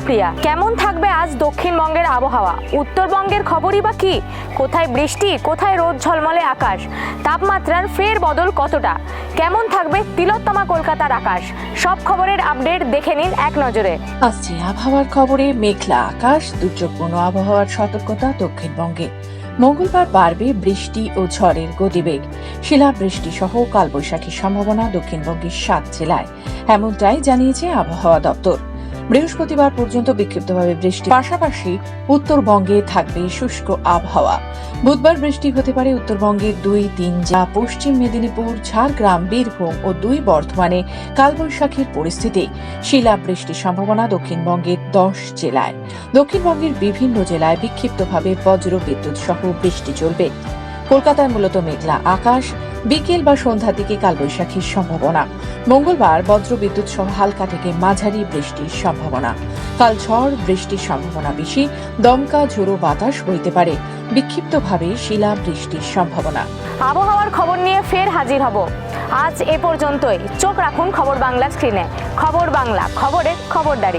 সুপ্রিয়া কেমন থাকবে আজ দক্ষিণবঙ্গের আবহাওয়া? উত্তরবঙ্গের খবরই বা কি? কোথায় বৃষ্টি, কোথায় রোদ ঝলমলে আকাশ? তাপমাত্রার ফের বদল কতটা? কেমন থাকবে তিলোত্তমা কলকাতার আকাশ? সব খবরের আপডেট দেখে নিন এক নজরে। আসছে আবহাওয়ার খবরে মেঘলা আকাশ, দুর্যোগপূর্ণ আবহাওয়ার সতর্কতা দক্ষিণবঙ্গে। মঙ্গলবার বাড়বে বৃষ্টি ও ঝড়ের গতিবেগ। শিলাবৃষ্টি সহ কালবৈশাখীর সম্ভাবনা দক্ষিণবঙ্গের সাত জেলায়। এমনটাই জানিয়েছে আবহাওয়া দপ্তর। বৃহস্পতিবার পর্যন্ত বিক্ষিপ্তভাবে বৃষ্টি। পাশাপাশি উত্তরবঙ্গে থাকবে শুষ্ক আবহাওয়া। বুধবার বৃষ্টি হতে পারে উত্তরবঙ্গের দুই, তিন জেলা, পশ্চিম মেদিনীপুর, ঝাড়গ্রাম, বীরভূম ও দুই বর্ধমানে কালবৈশাখীর পরিস্থিতি। শিলাবৃষ্টির সম্ভাবনা দক্ষিণবঙ্গের দশ জেলায়। দক্ষিণবঙ্গের বিভিন্ন জেলায় বিক্ষিপ্তভাবে বজ্র বিদ্যুৎ সহ বৃষ্টি চলবে। কলকাতায় মূলত মেঘলা আকাশ। বিকেল বা সন্ধ্যার দিকে কালবৈশাখীর সম্ভাবনা। মঙ্গলবার বজ্রবিদ্যুৎ সহ হালকা থেকে মাঝারি বৃষ্টির সম্ভাবনা। কাল ঝড়, বৃষ্টির সম্ভাবনা বেশি, দমকা, ঝোড়ো বাতাস বইতে পারে। বিক্ষিপ্তভাবে শিলা বৃষ্টির সম্ভাবনা। আবহাওয়ার খবর নিয়ে ফের হাজির হব। আজ এ পর্যন্তই। চোখ রাখুন খবর বাংলা স্ক্রিনে। খবর বাংলা, খবরের খবরদারি।